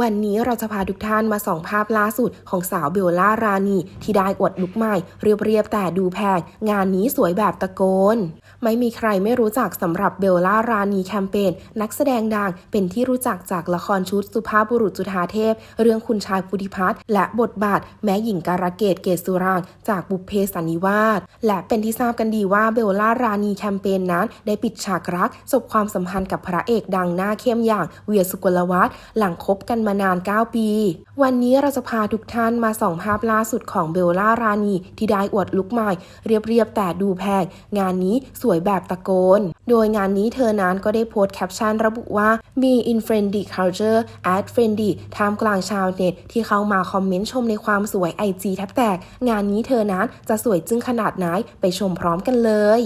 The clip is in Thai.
วันนี้เราจะพาทุกท่านมาส่องภาพล่าสุดของสาวเบลล่ารานีที่ได้อวดลุกใหม่ เรียบๆแต่ดูแพง งานนี้สวยแบบตะโกน ไม่มีใครไม่รู้จักสำหรับเบลล่ารานีแคมเปญนักแสดงดังเป็นที่รู้จักจากละครชุดสุภาพบุรุษจุฑาเทพ เรื่องคุณชายพุทธิพัฒน์และบทบาทแม้หญิงการะเกดเกศสุรางจากบุพเพสันนิวาสและเป็นที่ทราบกันดีว่าเบลล่ารานีแคมเปญนั้น ได้ปิดฉากรักจบความสัมพันธ์กับพระเอกดังหน้าเข้มอย่างเวียสุกลวัฒน์หลังคบกันมานาน 9 ปี วันนี้เราจะพาทุกท่านมาส่องภาพล่าสุดของเบลล่ารานี ที่ได้อวดลุกใหม่ เรียบๆแต่ดูแพง งานนี้สวยแบบตะโกน โดยงานนี้เธอนั้นก็ได้โพสต์แคปชั่นระบุว่ามี in friendly culture at friendly ท่ามกลางชาวเน็ตที่เข้ามาคอมเมนต์ชมในความสวยไอจีแทบแตก งานนี้เธอนั้นจะสวยจึงขนาดไหนไปชมพร้อมกันเลย